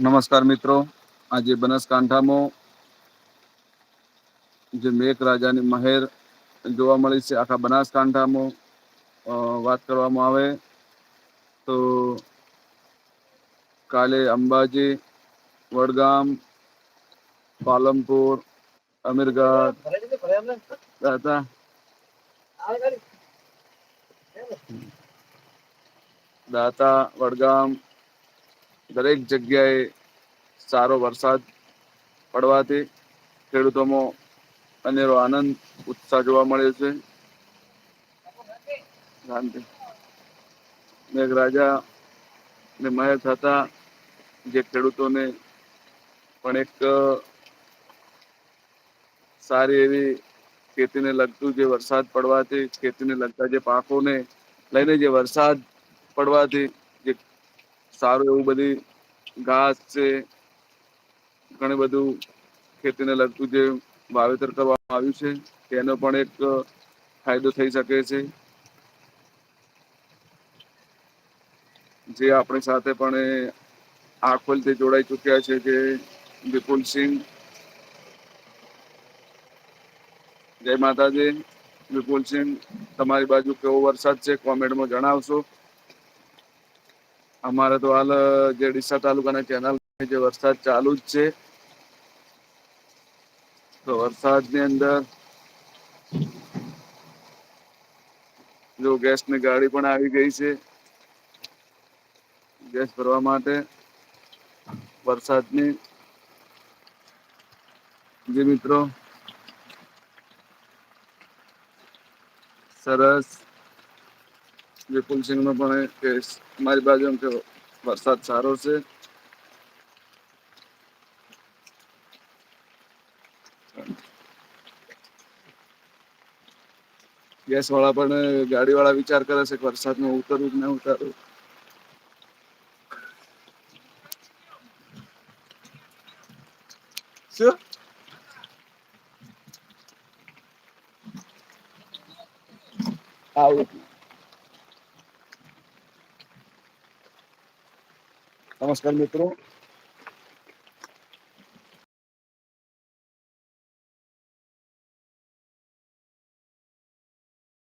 નમસ્કાર મિત્રો આજે બનાસકાંઠામાં જે મેઘરાજાની મહેર જોવા મળી છે આખા બનાસકાંઠામાં અ, વાત કરવામાં આવે તો કાલે અંબાજી વડગામ પાલનપુર અમીરગઢ દાતા દાતા વડગામ દરેક જગ્યાએ સારો વરસાદ પડવાથી ખેડૂતોમાં અનેરો આનંદ, ઉત્સાહ જોવા મળે છે. મેઘરાજા ને મહેર થતા જે ખેડૂતોને પણ એક સારી એવી ખેતીને લગતું જે વરસાદ પડવાથી, ખેતીને લગતા જે પાકોને લઈને જે વરસાદ પડવાથી જે સારું એવું બધી ઘાસ છે ઘણું બધું ખેતીને લગતું જે વાવેતર કરવામાં આવ્યું છે, તેનો પણ એક ફાયદો થઈ શકે છે. જે આપણી સાથે પણ આખોલથી જોડાઈ ચૂક્યા છે જે વિપુલસિંહ જય માતાજી વિપુલસિંહ તમારી બાજુ કેવો વરસાદ છે કોમેન્ટમાં જણાવશો. અમારે તો હાલ જે ડીસા તાલુકાના કેનાલ જે વરસાદ ચાલુ જ છે. તો વરસાદની અંદર જો ગેસની ગાડી પણ આવી ગઈ છે, ગેસ ભરવા માટે વરસાદની. જે મિત્રો, સરસ. વિપુલસિંહ નો પણ કેસ મારી બાજુ વરસાદ સારો છે. ગેસ વાળા પણ ગાડી વાળા વિચાર કરે છે કે વરસાદમાં ઉતરવું કે ના ઉતારવું શું? આવું. નમસ્કાર મિત્રો.